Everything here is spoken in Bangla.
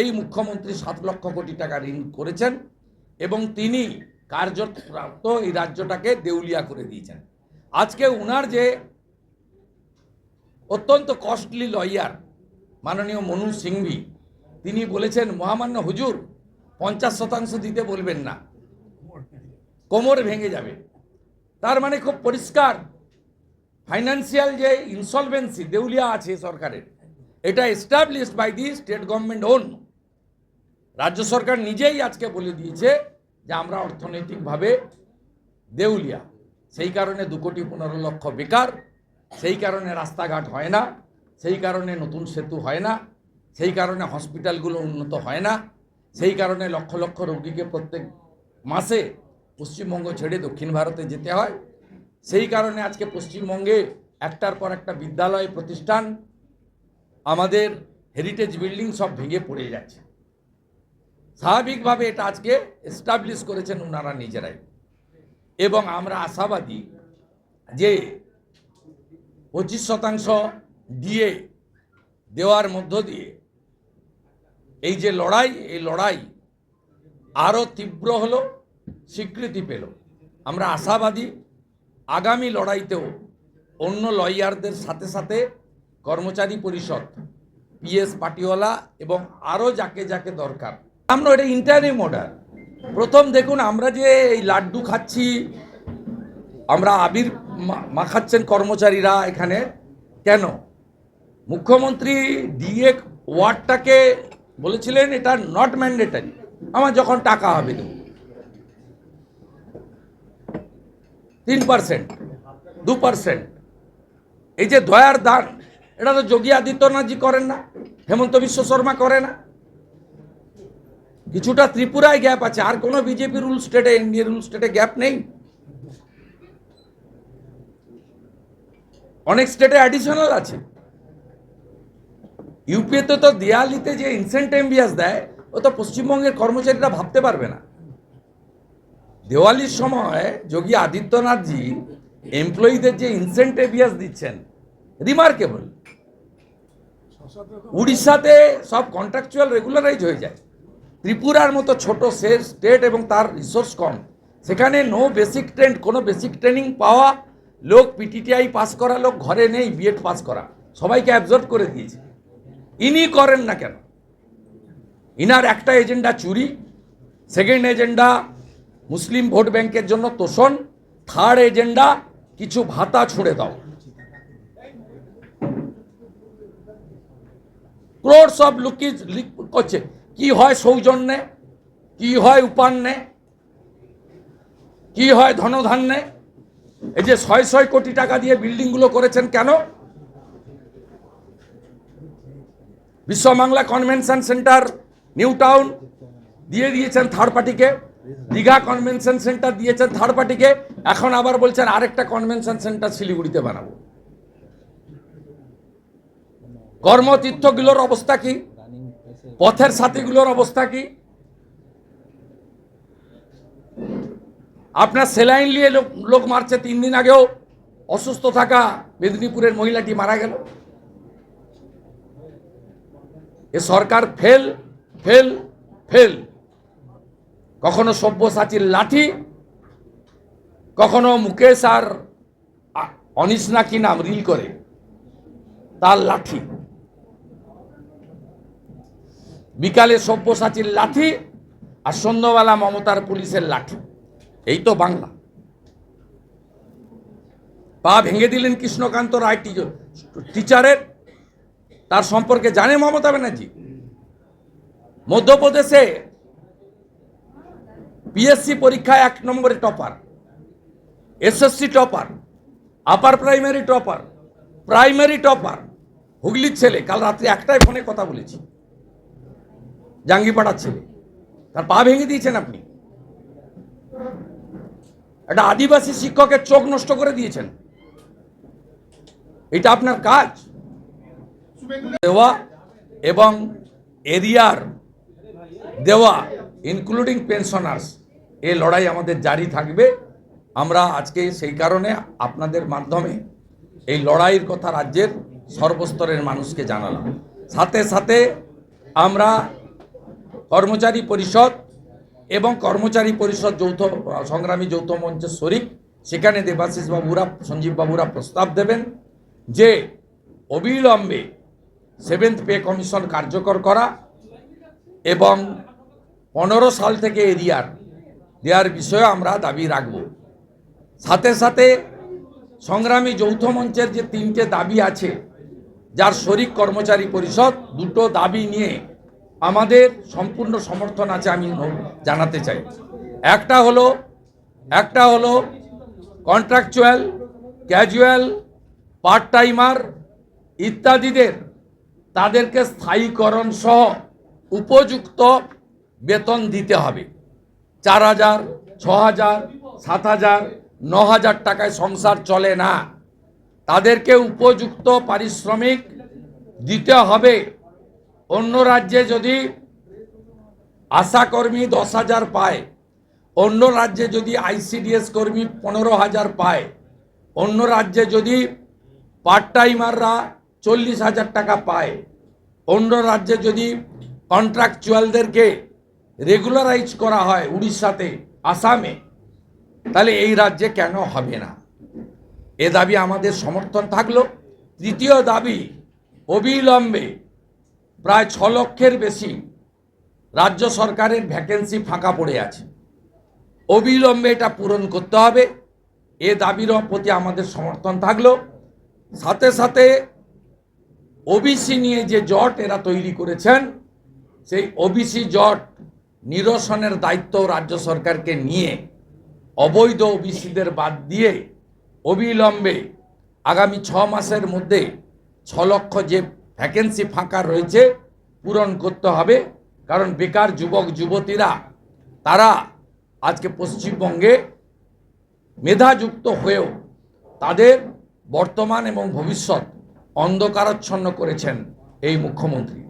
এই মুখ্যমন্ত্রী সাত লক্ষ কোটি টাকা ঋণ করেছেন এবং তিনি কার্যপ্রাপ্ত এই রাজ্যটাকে দেউলিয়া করে দিয়েছেন। আজকে উনার যে অত্যন্ত কস্টলি লয়ার মাননীয় মনু সিংভি, তিনি বলেছেন, মহামান্য হুজুর, পঞ্চাশ শতাংশ দিতে বলবেন না। কোমর ভেঙে যাবে। তার মানে খুব পরিষ্কার। ফাইন্যান্সিয়াল যে ইনসলভেন্সি দেউলিয়া আছে সরকারের, এটা established by the state government own রাজ্য সরকার নিজেই আজকে বলে দিয়েছে যে আমরা অর্থনৈতিকভাবে দেউলিয়া। সেই কারণে দু কোটি পনেরো লক্ষ বেকার, সেই কারণে রাস্তাঘাট হয় না, সেই কারণে নতুন সেতু হয় না, সেই কারণে হসপিটালগুলো উন্নত হয় না, সেই কারণে লক্ষ লক্ষ রোগীকে প্রত্যেক মাসে পশ্চিমবঙ্গ ছেড়ে দক্ষিণ ভারতে যেতে হয়। সেই কারণে আজকে পশ্চিমবঙ্গে একটার পর একটা বিদ্যালয় প্রতিষ্ঠান আমাদের হেরিটেজ বিল্ডিং সব ভেঙে পড়ে যাচ্ছে। স্বাভাবিকভাবে এটা আজকে এস্টাবলিশ করেছেন ওনারা নিজেরাই। এবং আমরা আশাবাদী যে পঁচিশ শতাংশ দিয়ে দেওয়ার মধ্য দিয়ে এই যে লড়াই, এই লড়াই আরও তীব্র হলো, স্বীকৃতি পেল। আমরা আশাবাদী আগামী লড়াইতেও অন্য লয়ারদের সাথে সাথে কর্মচারী পরিষদ পিএস পাটিওয়ালা এবং আরও যাকে যাকে দরকার আমরা এটা ইন্টারিম অর্ডার প্রথম দেখুন, আমরা যে এই লাড্ডু খাচ্ছি, আমরা আবির মাখাচ্ছেন কর্মচারীরা এখানে। কেন? মুখ্যমন্ত্রী ডিএ ওয়ার্ডটাকে বলেছিলেন, এটা নট ম্যান্ডেটারি আমার যখন টাকা হবে তিন পার্সেন্ট দু পার্সেন্ট এই যে দয়ার দান, এটা তো যোগী আদিত্যনাথজি করেন না, হেমন্ত বিশ্ব শর্মা করে না। কিছুটা ত্রিপুরায় গ্যাপ আছে। আর কোনো বিজেপি রুল স্টেটে ইন্ডিয়া রুল স্টেটে গ্যাপ নেই। অনেক স্টেটে অ্যাডিশনাল আছে। ইউপিতে তো দিয়ালিতে যে ইনসেন্টেম্বিয়াস দেয়, ও তো পশ্চিমবঙ্গের কর্মচারীরা ভাবতে পারবে না। দেওয়ালির সময় যোগী আদিত্যনাথজি এমপ্লয়ীদের যে ইনসেন্ট ইনসেন্টেভিয়াস দিচ্ছেন রিমার্কেবল উড়িষ্যাতে সব কন্ট্রাকচুয়াল রেগুলারাইজ হয়ে যায়। ত্রিপুরার মতো ছোট স্টেট এবং তার রিসোর্স কম। সেখানে নো বেসিক ট্রেন্ড কোনো বেসিক ট্রেনিং পাওয়া লোক পিটিটিআই পাস করা লোক ঘরে নেই বিএড পাস করা। সবাইকে অ্যাবজর্ব করে দিয়েছে। ইনি করেন না কেন? ইনার একটা এজেন্ডা চুরি সেকেন্ড এজেন্ডা মুসলিম ভোট ব্যাংকের জন্য তোষণ থার্ড এজেন্ডা কিছু ভাতা ছুড়ে দাও। ক্রোড সব লুকিজ লিক করছে। কি হয় সৌজন্যে? কি হয় উপান্নে? কি হয় ধনধান্যে? এই যে ছয় ছয় কোটি টাকা দিয়ে বিল্ডিংগুলো করেছেন কেন? Biswa Bangla convention centre New Town দিয়ে দিয়েছেন থার্ড পার্টিকে দীঘা কনভেনশন সেন্টার দিয়েছেন থার্ড পার্টিকে এখন আবার বলছেন আরেকটা কনভেনশন সেন্টার শিলিগুড়িতে বানাবো। কর্মতীর্থগুলোর অবস্থা কি? পথের সাথীগুলোর অবস্থা কি? আপনার সেলাইন নিয়ে লোক লোক মারছে, তিন দিন আগেও অসুস্থ থাকা মেদিনীপুরের মহিলাটি মারা গেল। এ সরকার ফেল ফেল ফেল। কখনো সব্যসাচীর লাঠি, কখনো মুকেশ আর অনিস না কি নাম রিল করে, তার লাঠি। বিকালে সব্যসাচীর লাঠি আর সন্ধ্যাবেলা মমতার পুলিশের লাঠি। এই তো বাংলা। পা ভেঙে দিলেন কৃষ্ণকান্ত রায় টিচারের। তার সম্পর্কে জানে মমতা ব্যানার্জি? মধ্যপ্রদেশে পিএসসি পরীক্ষায় এক নম্বরে topper, SSC topper, upper primary topper primary topper, হুগলির ছেলে। কাল রাত্রি একটাই ফোনে কথা বলেছি। জাঙ্গিপাড়ার ছেলে তার পা ভেঙে দিয়েছেন আপনি। একটা আদিবাসী শিক্ষকের চোখ নষ্ট করে দিয়েছেন। এটা আপনার কাজ। দেওয়া এবং এরিয়ার দেওয়া ইনক্লুডিং পেনশনার্স এ লড়াই আমাদের জারি থাকবে। আমরা আজকে সেই কারণে আপনাদের মাধ্যমে এই লড়াইয়ের কথা রাজ্যের সর্বস্তরের মানুষকে জানালাম। সাথে সাথে আমরা কর্মচারী পরিষদ এবং কর্মচারী পরিষদ যৌথ সংগ্রামী যৌথ মঞ্চের শরিক, সেখানে দেবাশিস বাবুরা, সঞ্জীব বাবুরা প্রস্তাব দেবেন যে অবিলম্বে সেভেন্থ পে কমিশন কার্যকর করা এবং পনেরো সাল থেকে এরিয়ার দেওয়ার বিষয়ে আমরা দাবি রাখব। সাথে সাথে সংগ্রামী যৌথ মঞ্চের যে তিনটে দাবি আছে, যার শরিক কর্মচারী পরিষদ দুটো দাবি নিয়ে আমাদের সম্পূর্ণ সমর্থন আছে আমি জানাতে চাই। একটা হলো একটা হলো কন্ট্রাকচুয়াল ক্যাজুয়াল পার্ট টাইমার ইত্যাদিদের, তাদেরকে স্থায়ীকরণ সহ উপযুক্ত বেতন দিতে হবে। চার হাজার, ছ হাজার, সাত হাজার, ন হাজার টাকায় সংসার চলে না। তাদেরকে উপযুক্ত পারিশ্রমিক দিতে হবে। অন্য রাজ্যে যদি আশাকর্মী দশ হাজার পায়, অন্য রাজ্যে যদি আইসিডিএস কর্মী পনেরো হাজার পায়, অন্য রাজ্যে যদি পার্ট টাইমাররা চল্লিশ হাজার টাকা পায়, অন্য রাজ্যে যদি কন্ট্রাকচুয়ালদেরকে রেগুলারাইজ করা হয় উড়িষ্যাতে, আসামে, তাহলে এই রাজ্যে কেন হবে না? এ দাবি আমাদের সমর্থন থাকল। তৃতীয় দাবি, অবিলম্বে প্রায় ছ লক্ষের বেশি রাজ্য সরকারের ভ্যাকেন্সি ফাঁকা পড়ে আছে। অবিলম্বে এটা পূরণ করতে হবে। এ দাবির প্রতি আমাদের সমর্থন থাকল। সাথে সাথে ওবিসি নিয়ে যে জট এরা তৈরি করেছেন, সেই ওবিসি জট নিরসনের দায়িত্ব রাজ্য সরকারকে নিয়ে অবৈধ ওবিসিদের বাদ দিয়ে অবিলম্বে আগামী ছ মাসের মধ্যে ছ লক্ষ যে ভ্যাকেন্সি ফাঁকা রয়েছে, পূরণ করতে হবে। কারণ বেকার যুবক, যুবতীরা, তারা আজকে পশ্চিমবঙ্গে মেধাযুক্ত হয়েও তাদের বর্তমান এবং ভবিষ্যৎ অন্ধকারাচ্ছন্ন করেছেন এই মুখ্যমন্ত্রী।